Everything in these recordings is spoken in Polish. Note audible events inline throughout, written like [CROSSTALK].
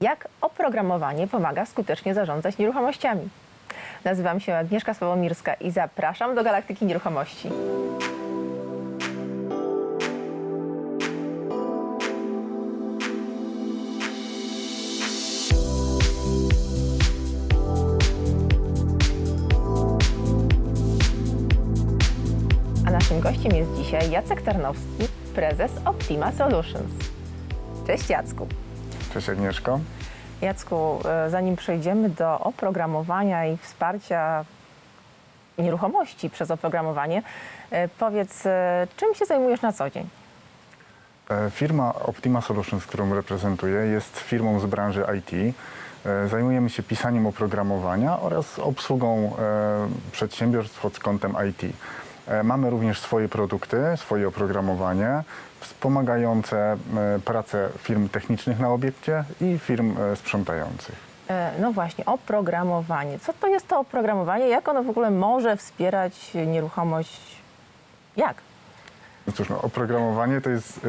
Jak oprogramowanie pomaga skutecznie zarządzać nieruchomościami? Nazywam się Agnieszka Sławomirska i zapraszam do Galaktyki Nieruchomości. A naszym gościem jest dzisiaj Jacek Tarnowski, prezes Optima Solutions. Cześć Jacku. Cześć Agnieszko. Jacku, e, zanim przejdziemy do oprogramowania i wsparcia nieruchomości przez oprogramowanie, e, powiedz, e, czym się zajmujesz na co dzień? Firma Optima Solutions, którą reprezentuję, jest firmą z branży IT. Zajmujemy się pisaniem oprogramowania oraz obsługą przedsiębiorstw pod kątem IT. E, Mamy również swoje produkty, swoje oprogramowanie wspomagające e, pracę firm technicznych na obiekcie i firm e, sprzątających. No właśnie, oprogramowanie. Co to jest to oprogramowanie? Jak ono w ogóle może wspierać nieruchomość? Jak? No cóż, no, oprogramowanie to jest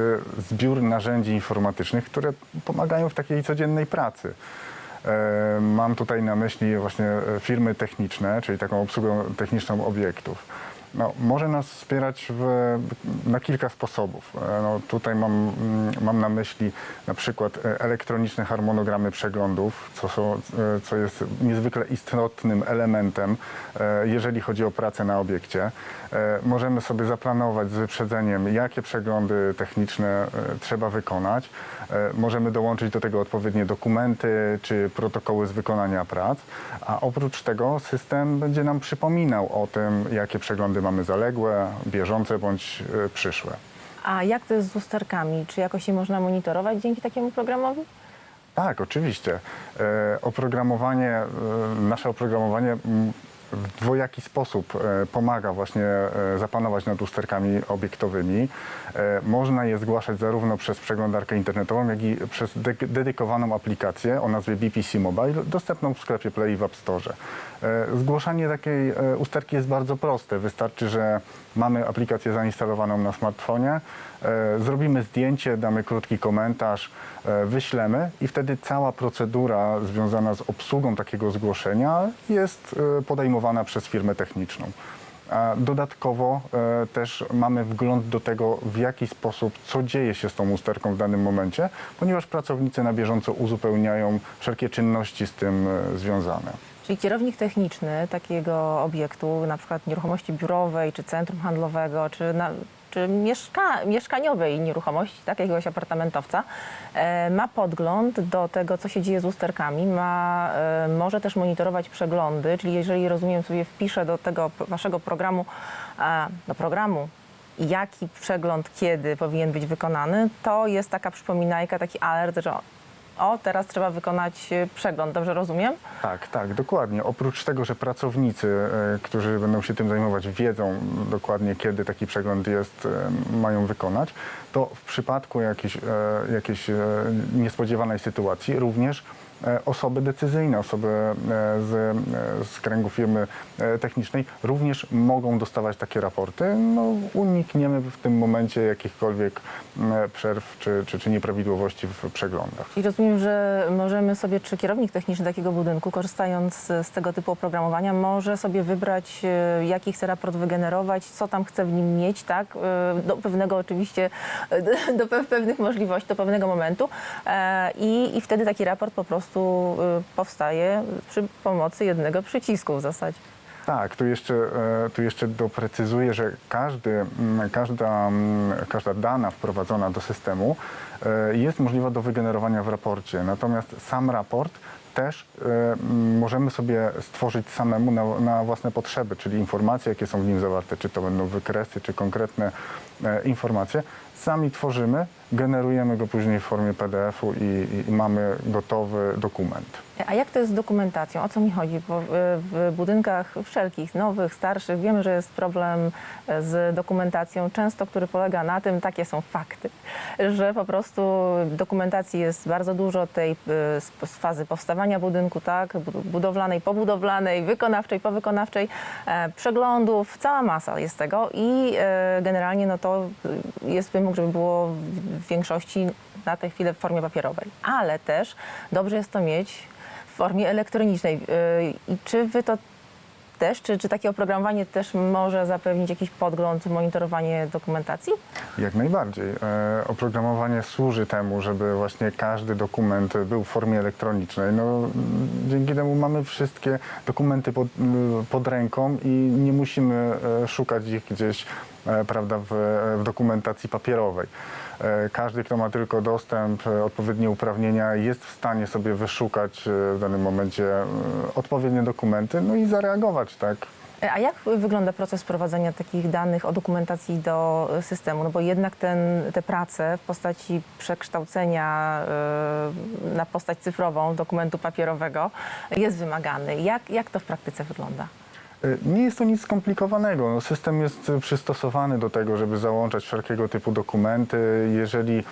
zbiór narzędzi informatycznych, które pomagają w takiej codziennej pracy. Mam tutaj na myśli właśnie firmy techniczne, czyli taką obsługę techniczną obiektów. No, może nas wspierać w, na kilka sposobów. E, No, tutaj mam, mm, mam na myśli na przykład e, elektroniczne harmonogramy przeglądów, co, są, e, co jest niezwykle istotnym elementem, jeżeli chodzi o pracę na obiekcie. Możemy sobie zaplanować z wyprzedzeniem, jakie przeglądy techniczne trzeba wykonać. Możemy dołączyć do tego odpowiednie dokumenty czy protokoły z wykonania prac, a oprócz tego system będzie nam przypominał o tym, jakie przeglądy mamy zaległe, bieżące bądź e, przyszłe. A jak to jest z usterkami? Czy jakoś je można monitorować dzięki takiemu programowi? Tak, oczywiście. E, oprogramowanie, e, nasze oprogramowanie w dwojaki sposób e, pomaga właśnie e, zapanować nad usterkami obiektowymi. E, Można je zgłaszać zarówno przez przeglądarkę internetową, jak i przez de- dedykowaną aplikację o nazwie BPC Mobile, dostępną w sklepie Play i w App Store. E, Zgłoszanie takiej usterki jest bardzo proste. Wystarczy, że mamy aplikację zainstalowaną na smartfonie, e, zrobimy zdjęcie, damy krótki komentarz, e, wyślemy i wtedy cała procedura związana z obsługą takiego zgłoszenia jest e, podejmowana przez firmę techniczną. Dodatkowo też mamy wgląd do tego, w jaki sposób, co dzieje się z tą usterką w danym momencie, ponieważ pracownicy na bieżąco uzupełniają wszelkie czynności z tym związane. Czyli kierownik techniczny takiego obiektu, na przykład nieruchomości biurowej, czy centrum handlowego, czy, na, czy mieszka, mieszkaniowej nieruchomości, tak, jakiegoś apartamentowca, e, ma podgląd do tego, co się dzieje z usterkami, ma, e, może też monitorować przeglądy, czyli jeżeli rozumiem sobie wpiszę do tego waszego programu, a, do programu, jaki przegląd kiedy powinien być wykonany, to jest taka przypominajka, taki alert, że o, teraz trzeba wykonać e, przegląd, dobrze rozumiem? Tak, tak, dokładnie. Oprócz tego, że pracownicy, e, którzy będą się tym zajmować, wiedzą dokładnie, kiedy taki przegląd jest, e, mają wykonać, to w przypadku jakiejś, jakiejś niespodziewanej sytuacji również osoby decyzyjne, osoby e, z, e, z kręgu firmy e, technicznej również mogą dostawać takie raporty. No, unikniemy w tym momencie jakichkolwiek przerw czy, czy, czy nieprawidłowości w przeglądach. I rozumiem, że możemy sobie, czy kierownik techniczny takiego budynku, korzystając z, tego typu oprogramowania, może sobie wybrać, e, jaki chce raport wygenerować, co tam chce w nim mieć, tak? E, Do pewnego oczywiście, e, [LAUGHS] do, do pe- pewnych możliwości, do pewnego momentu. E, I, I wtedy taki raport po prostu e, powstaje przy pomocy jednego przycisku w zasadzie. Tak, tu jeszcze, e, tu jeszcze doprecyzuję, że każdy, mm, każda, mm, każda dana wprowadzona do systemu e, jest możliwa do wygenerowania w raporcie. Natomiast sam raport też e, mm, możemy sobie stworzyć samemu na, na własne potrzeby, czyli informacje, jakie są w nim zawarte, czy to będą wykresy, czy konkretne e, informacje. Sami tworzymy, generujemy go później w formie PDF-u i, i mamy gotowy dokument. A jak to jest z dokumentacją? O co mi chodzi? Bo w, w budynkach wszelkich, nowych, starszych, wiemy, że jest problem e, z dokumentacją, często który polega na tym, takie są fakty, że po prostu dokumentacji jest bardzo dużo tej e, z fazy powstawania budynku, tak, bud- budowlanej, pobudowlanej, wykonawczej, powykonawczej, e, przeglądów, cała masa jest tego i e, generalnie no to e, jest wymóg, żeby było w, większości na tę chwilę w formie papierowej. Ale też dobrze jest to mieć w formie elektronicznej. I czy wy to też, czy, czy takie oprogramowanie też może zapewnić jakiś podgląd, monitorowanie dokumentacji? Jak najbardziej. E, oprogramowanie służy temu, żeby właśnie każdy dokument był w formie elektronicznej. No, dzięki temu mamy wszystkie dokumenty pod, pod ręką i nie musimy e, szukać ich gdzieś e, prawda, w, w dokumentacji papierowej. E, Każdy, kto ma tylko dostęp, e, odpowiednie uprawnienia, jest w stanie sobie wyszukać e, w danym momencie odpowiednie dokumenty, no i zareagować, tak? A jak wygląda proces prowadzenia takich danych o dokumentacji do systemu? No bo jednak ten, te prace w postaci przekształcenia na postać cyfrową dokumentu papierowego jest wymagany. Jak, jak to w praktyce wygląda? Y, Nie jest to nic skomplikowanego. No, system jest y, przystosowany do tego, żeby załączać wszelkiego typu dokumenty. Jeżeli,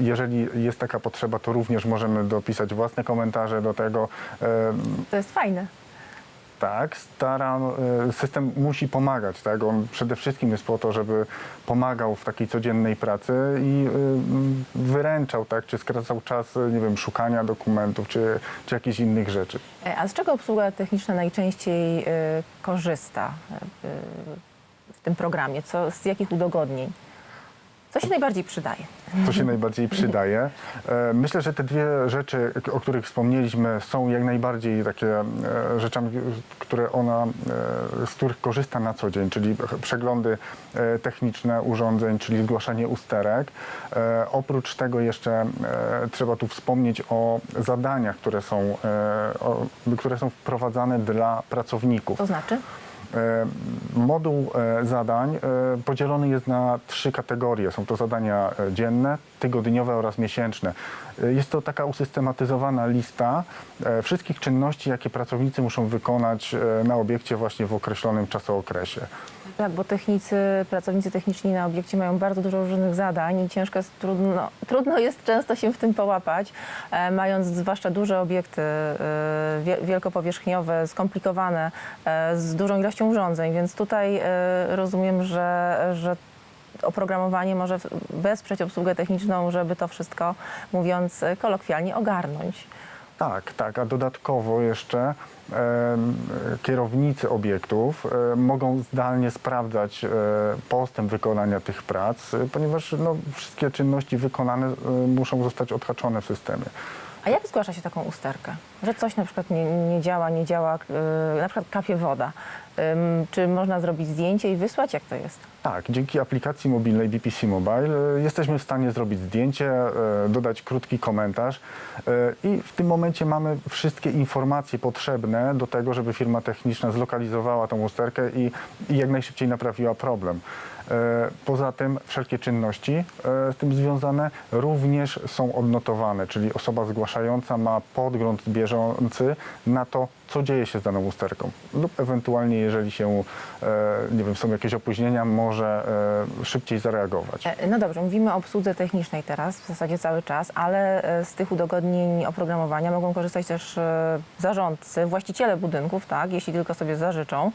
jeżeli jest taka potrzeba, to również możemy dopisać własne komentarze do tego. To jest fajne. Tak, staram, y, system musi pomagać. Tak? On przede wszystkim jest po to, żeby pomagał w takiej codziennej pracy i m, wyręczał, tak? czy skracał czas, y, nie wiem, szukania dokumentów, czy, czy jakichś innych rzeczy. E, A z czego obsługa techniczna najczęściej korzysta w tym programie? Co, z jakich udogodnień? Co się najbardziej przydaje? co się najbardziej [LAUGHS] przydaje. E, Myślę, że te dwie rzeczy, o których wspomnieliśmy, są jak najbardziej takie e, rzeczami, które ona, e, z których korzysta na co dzień, czyli przeglądy techniczne urządzeń, czyli zgłaszanie usterek. Oprócz tego jeszcze trzeba tu wspomnieć o zadaniach, które są, które są wprowadzane dla pracowników. To znaczy? E, Moduł e, zadań e, podzielony jest na trzy kategorie. Są to zadania dzienne, tygodniowe oraz miesięczne. Jest to taka usystematyzowana lista wszystkich czynności, jakie pracownicy muszą wykonać na obiekcie właśnie w określonym czasookresie. Tak, bo technicy, pracownicy techniczni na obiekcie mają bardzo dużo różnych zadań i ciężko jest, trudno, trudno jest często się w tym połapać, e, mając zwłaszcza duże obiekty e, wie- wielkopowierzchniowe, skomplikowane, e, z dużą ilością urządzeń, więc tutaj e, rozumiem, że, że oprogramowanie może wesprzeć obsługę techniczną, żeby to wszystko, mówiąc kolokwialnie, ogarnąć. Tak, tak, a dodatkowo jeszcze em, kierownicy obiektów e, mogą zdalnie sprawdzać e, postęp wykonania tych prac, e, ponieważ no, wszystkie czynności wykonane e, muszą zostać odhaczone w systemie. A jak zgłasza się taką usterkę? Że coś na przykład nie, nie działa, nie działa, yy, na przykład kapie woda. Czy można zrobić zdjęcie i wysłać? Jak to jest? Tak, dzięki aplikacji mobilnej BPC Mobile e, jesteśmy w stanie zrobić zdjęcie, e, dodać krótki komentarz i w tym momencie mamy wszystkie informacje potrzebne do tego, żeby firma techniczna zlokalizowała tą usterkę i, i jak najszybciej naprawiła problem. Poza tym wszelkie czynności z tym związane również są odnotowane, czyli osoba zgłaszająca ma podgląd bieżący na to, co dzieje się z daną usterką. Lub ewentualnie, jeżeli się, e, nie wiem, są jakieś opóźnienia, może e, szybciej zareagować. E, No dobrze, mówimy o obsłudze technicznej teraz, w zasadzie cały czas, ale z tych udogodnień oprogramowania mogą korzystać też zarządcy, właściciele budynków, tak, jeśli tylko sobie zażyczą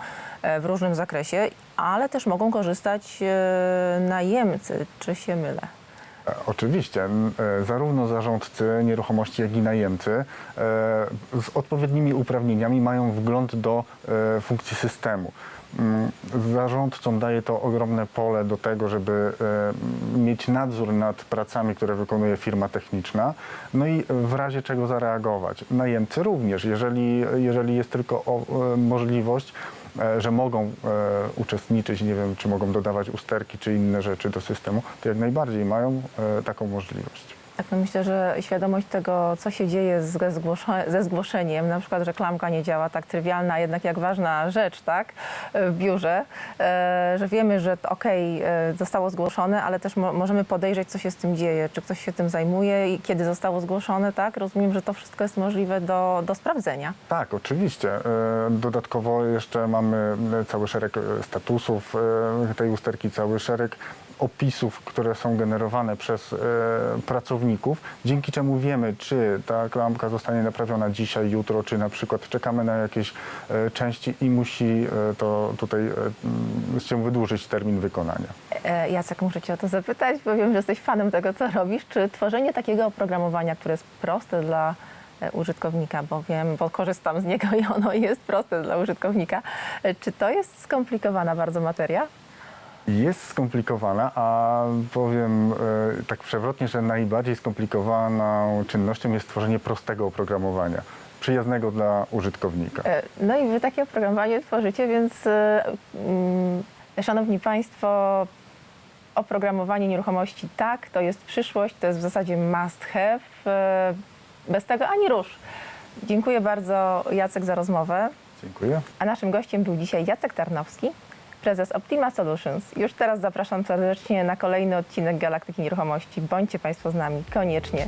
w różnym zakresie, ale też mogą korzystać najemcy. Czy się mylę? E, Oczywiście, e, zarówno zarządcy nieruchomości, jak i najemcy e, z odpowiednimi uprawnieniami mają wgląd do funkcji systemu. Zarządcom daje to ogromne pole do tego, żeby mieć nadzór nad pracami, które wykonuje firma techniczna, no i w razie czego zareagować. Najemcy również, jeżeli, jeżeli jest tylko możliwość, że mogą e, uczestniczyć, nie wiem, czy mogą dodawać usterki, czy inne rzeczy do systemu, to jak najbardziej mają e, taką możliwość. Tak, no myślę, że świadomość tego, co się dzieje ze, ze zgłoszeniem, na przykład, że klamka nie działa, tak trywialna, jednak jak ważna rzecz, tak, w biurze, e, że wiemy, że okej, e, zostało zgłoszone, ale też mo- możemy podejrzeć, co się z tym dzieje, czy ktoś się tym zajmuje i kiedy zostało zgłoszone, tak? Rozumiem, że to wszystko jest możliwe do, do sprawdzenia. Tak, oczywiście. E, Dodatkowo jeszcze mamy e, cały szereg e, statusów e, tej usterki, cały szereg opisów, które są generowane przez e, dzięki czemu wiemy, czy ta klamka zostanie naprawiona dzisiaj, jutro, czy na przykład czekamy na jakieś e, części i musi e, to tutaj e, m, się wydłużyć termin wykonania. E, Jacek, muszę Cię o to zapytać, bo wiem, że jesteś fanem tego, co robisz. Czy tworzenie takiego oprogramowania, które jest proste dla e, użytkownika, bo wiem, bo korzystam z niego i ono jest proste dla użytkownika, e, czy to jest skomplikowana bardzo materia? Jest skomplikowana, a powiem e, tak przewrotnie, że najbardziej skomplikowaną czynnością jest tworzenie prostego oprogramowania, przyjaznego dla użytkownika. E, No i Wy takie oprogramowanie tworzycie, więc e, mm, Szanowni Państwo, oprogramowanie nieruchomości tak, to jest przyszłość, to jest w zasadzie must have. E, Bez tego ani rusz. Dziękuję bardzo Jacek za rozmowę. Dziękuję. A naszym gościem był dzisiaj Jacek Tarnowski, prezes Optima Solutions. Już teraz zapraszam serdecznie na kolejny odcinek Galaktyki Nieruchomości. Bądźcie Państwo z nami, koniecznie.